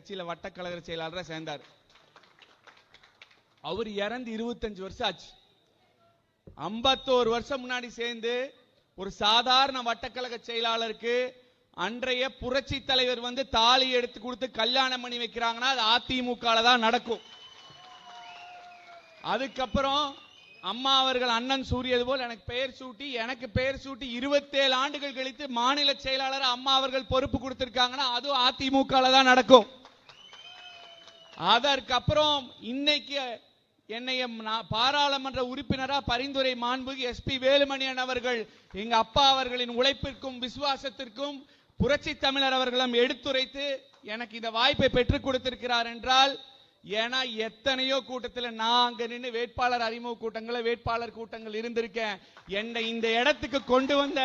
கட்சியில வட்டக்கழக செயலாளராக சேர்ந்தார். அவர் இறந்து இருபத்தஞ்சு வருஷம் ஆச்சு. ஐம்பத்தோரு வருஷம் முன்னாடி சேர்ந்து ஒரு சாதாரண வட்டக்கழக செயலாளருக்கு அன்றைய புரட்சி தலைவர் வந்து தாலி எடுத்து கொடுத்து கல்யாணம் பண்ணி வைக்கிறாங்கன்னா அது அதிமுக தான் நடக்கும். அதுக்கப்புறம் அம்மா அவர்கள் அண்ணன் சூரியது போல் எனக்கு பெயர் சூட்டி எனக்கு பெயர் சூட்டி இருபத்தேழு ஆண்டுகள் கழித்து மாநில செயலாளர் அம்மா அவர்கள் பொறுப்பு கொடுத்திருக்காங்கன்னா அதுவும் அதிமுக தான் நடக்கும். அதற்கப்புறம் இன்னைக்கு என்னை பாராளுமன்ற உறுப்பினரா பரிந்துரை மாண்புக்கு எஸ்பி வேலுமணியன் அவர்கள் எங்க அப்பா அவர்களின் உழைப்பிற்கும் விசுவாசத்திற்கும் புரட்சி தமிழர் அவர்களும் எடுத்துரைத்து எனக்கு இந்த வாய்ப்பை பெற்றுக் கொடுத்திருக்கிறார் என்றால் ஏன்னா எத்தனையோ கூட்டத்தில் நான் அங்க நின்று வேட்பாளர் அறிமுக கூட்டங்களை வேட்பாளர் கூட்டங்கள் இருந்திருக்கேன். என்னை இந்த இடத்துக்கு கொண்டு வந்த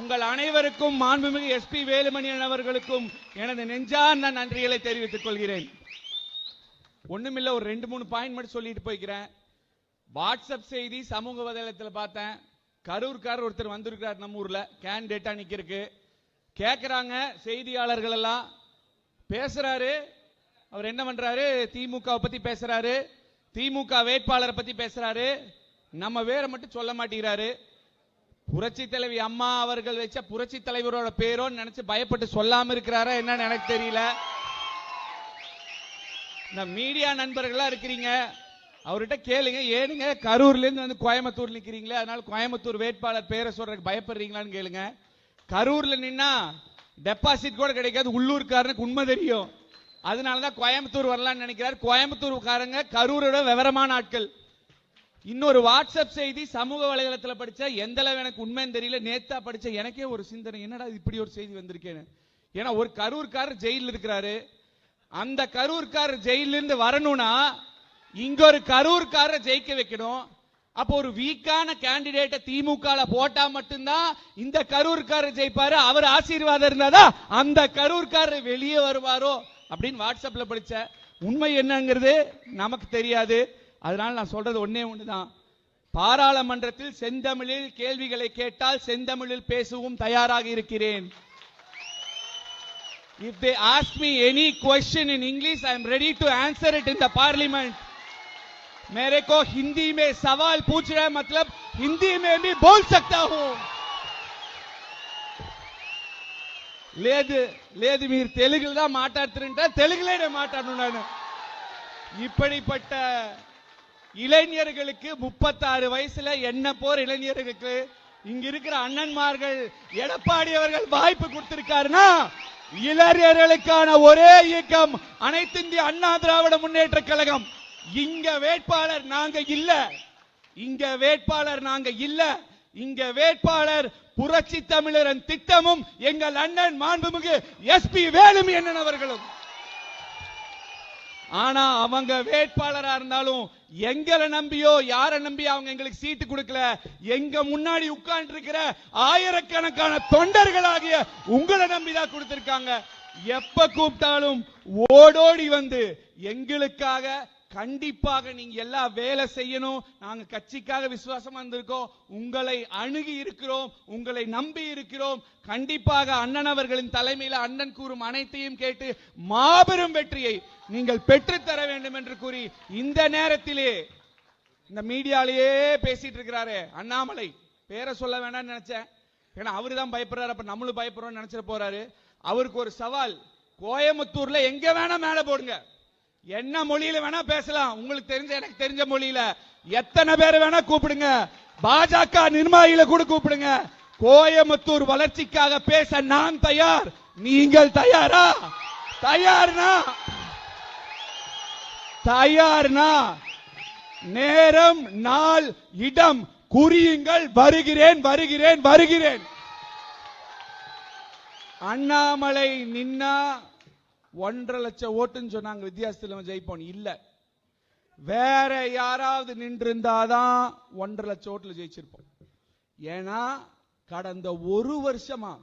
உங்கள் அனைவருக்கும் மாண்புமிகு எஸ்பி வேலுமணியன் அவர்களுக்கும் எனது நெஞ்சார்ந்த நன்றிகளை தெரிவித்துக் கொள்கிறேன். ஒண்ணுமில்ல ஒரு ரெண்டு மூணு பாயிண்ட் மட்டும் சொல்லிட்டு போய்க்கிறேன். வாட்ஸ்அப் செய்தி சமூக வலைதளத்தில் பார்த்தேன். கரூர்கார் ஒருத்தர் வந்திருக்கிறார் நம்ம ஊர்ல. கேண்டேட்டா நிக்கிறதுக்கு. கேக்குறாங்க செய்தியாளர்கள் எல்லாம். பேசுறாரு. அவர் என்ன பண்றாரு? திமுகவை பத்தி பேசுறாரு. திமுக வேட்பாளரை பத்தி பேசுறாரு. நம்ம வேற மட்டும் சொல்ல மாட்டேங்கிறாரு. புரட்சி தலைவி அம்மா அவர்கள் வச்ச புரட்சி தலைவரோட பேரோன்னு நினைச்சு பயப்பட்டு சொல்லாம இருக்கிறாரா என்னன்னு எனக்கு தெரியல. இந்த மீடியா நண்பர்களா இருக்கிறீங்க அவர்கிட்ட கேளுங்க. ஏனுங்க கரூர்ல இருந்து வந்து கோயம்புத்தூர் நிக்கிறீங்களே அதனால கோயம்புத்தூர் வேட்பாளர் பேரை சொல்றதுக்கு பயப்படுறீங்களான்னு கேளுங்க. கரூர்ல நின்னா டெபாசிட் கூட கிடைக்காது உள்ளூர்காரனுக்கு உண்மை தெரியும். அதனால தான் கோயம்புத்தூர் வரலாம்னு நினைக்கிறார். கோயம்புத்தூர்காரங்க கரூரோட விவரமான ஆட்கள். இன்னொரு வாட்ஸ்அப் செய்தி சமூக வலைதளத்தில் படிச்ச எந்த அளவு எனக்கு உண்மைன்னு தெரியல. நேத்தா படிச்ச எனக்கே ஒரு சிந்தனை என்னடா இது இப்படி ஒரு செய்தி வந்திருக்கேன்னு. ஏன்னா ஒரு கரூர்காரர் ஜெயில இருக்கிறாரு. அந்த கரூர்காரர் ஜெயிலிருந்து வரணும்னா இங்க ஒரு கரூர்காரரை ஜெயிக்க வைக்கணும். அப்போ ஒரு வீக்கான கேண்டிடேட்டை திமுக போட்டா மட்டும்தான் இந்த கரூர்காரர் ஜெயிப்பாரு. அவர் ஆசீர்வாதம் இருந்தாதான் அந்த கரூர்காரர் வெளியே வருவாரோ அப்படின்னு வாட்ஸ்அப்ல படிச்ச. உண்மை என்னங்கிறது நமக்கு தெரியாது. அதனால நான் சொல்றது ஒண்ணே ஒண்ணுதான். பாராளுமன்றத்தில் செந்தமிழில் கேள்விகளை கேட்டால் செந்தமிழில் பேசவும் தயாராக இருக்கிறேன். If they ask me any question in English, I am ready to answer it in the parliament. मेरे को हिंदी में सवाल पूछ रहे हैं, मतलब हिंदी में भी बोल सकता हूं లేదు లేదు మీరు తెలుగులో தான் మాట్లాడుతుంటే తెలుగులోనే మాట్లాడను இப்படிப்பட்ட இளைஞர்களுக்கு முப்பத்தாறு வயசுல என்ன போர் இளைஞர்களுக்கு இங்க இருக்கிற அண்ணன்மார்கள் எடப்பாடி அவர்கள் வாய்ப்பு கொடுத்திருக்காருன்னா இளைஞர்களுக்கான ஒரே இயக்கம் அனைத்து இந்திய அண்ணா திராவிட முன்னேற்ற கழகம். இங்க வேட்பாளர் நாங்க இல்ல. இங்க வேட்பாளர் நாங்க இல்ல. இங்க வேட்பாளர் புரட்சி தமிழரின் திட்டமும் எங்கள் அண்ணன் மாண்புமிகு எஸ்பி வேலுமி அண்ணன் அவர்களும். ஆனா அவங்க வேட்பாளரா இருந்தாலும் எங்களை நம்பியோ யாரை நம்பி அவங்க எங்களுக்கு சீட்டு கொடுக்கல? எங்க முன்னாடி உட்கார்ந்து இருக்கிற ஆயிரக்கணக்கான தொண்டர்களாகிய உங்களை நம்பிதான் கொடுத்திருக்காங்க. எப்ப கூப்பிட்டாலும் ஓடோடி வந்து எங்களுக்காக கண்டிப்பாக நீங்க எல்லாம் வேலை செய்யணும். நாங்க கட்சிக்காக விசுவாசமா இருந்திருக்கோம். உங்களை அணுகி இருக்கிறோம். உங்களை நம்பி இருக்கிறோம். கண்டிப்பாக அண்ணன் அவர்களின் தலைமையில் அண்ணன் கூறும் அனைத்தையும் கேட்டு மாபெரும் வெற்றியை நீங்கள் பெற்றுத்தர வேண்டும் என்று கூறி இந்த நேரத்திலே இந்த மீடியாலேயே பேசிட்டு இருக்கிறாரு அண்ணாமலை. பேரை சொல்ல வேண்டாம்னு நினைச்சேன். ஏன்னா அவரு தான் பயப்படுறாரு. அப்ப நம்மளும் பயப்படுறோம்னு நினைச்சிட போறாரு. அவருக்கு ஒரு சவால். கோயம்புத்தூர்ல எங்க வேணா மேல போடுங்க. என்ன மொழியில வேணா பேசலாம். உங்களுக்கு தெரிஞ்ச எனக்கு தெரிஞ்ச மொழியில. எத்தனை பேரை வேணா கூப்பிடுங்க. பாஜக நிர்மாயில கூட கூப்பிடுங்க. கோயம்புத்தூர் வளர்ச்சிக்காக பேச நான் தயார். நீங்கள் தயாரா? தயார்னா? தயார்னா? நேரம் நாள் இடம். குறியுங்கள். வருகிறேன் வருகிறேன் வருகிறேன். அண்ணாமலை நின்னா ஒன்றரை லட்சம் ஓட்டுன்னு சொன்னாங்க வித்தியாசத்தில் நம்ம ஜெயிப்போம் இல்ல. வேற யாராவது நின்றிருந்தாதான் ஒன்றரை லட்சம் ஓட்டுல ஜெயிச்சிருப்போம். ஏன்னா கடந்த ஒரு வருஷமா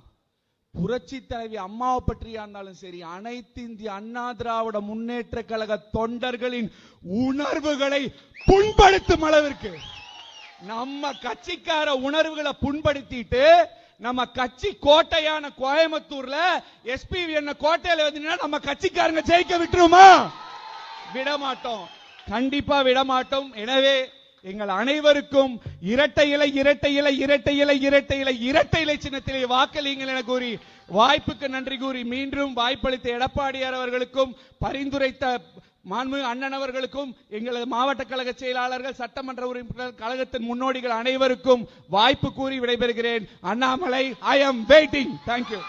புரட்சி தலைவி அம்மாவை பற்றியா இருந்தாலும் சரி அனைத்து இந்திய அண்ணா திராவிட முன்னேற்ற கழக தொண்டர்களின் உணர்வுகளை புண்படுத்தும் அளவிற்கு நம்ம கட்சிக்கார உணர்வுகளை புண்படுத்திட்டு நம்ம கட்சி கோட்டையான கோயம்புத்தூர்ல எஸ்பிவி என்ன கோட்டையில வந்து நம்ம கட்சிக்காரங்க ஜெயிக்க விட்டுருமா? விட மாட்டோம் கண்டிப்பா விடமாட்டோம். எனவே எங்கள் அனைவருக்கும் இரட்டை இலை இரட்டை இலை இரட்டை இலை இரட்டை இலை இரட்டை இலை சின்னத்திலே வாக்களியுங்கள் என கூறி வாய்ப்புக்கு நன்றி கூறி மீண்டும் வாய்ப்பளித்த எடப்பாடியார் அவர்களுக்கும் பரிந்துரைத்த மாண்புமிகு அண்ணன் அவர்களுக்கும் எங்களது மாவட்ட கழக செயலாளர்கள் சட்டமன்ற உறுப்பினர் கழகத்தின் முன்னோடிகள் அனைவருக்கும் வாய்ப்பு கூறி விடைபெறுகிறேன். Annamalai I am waiting thank you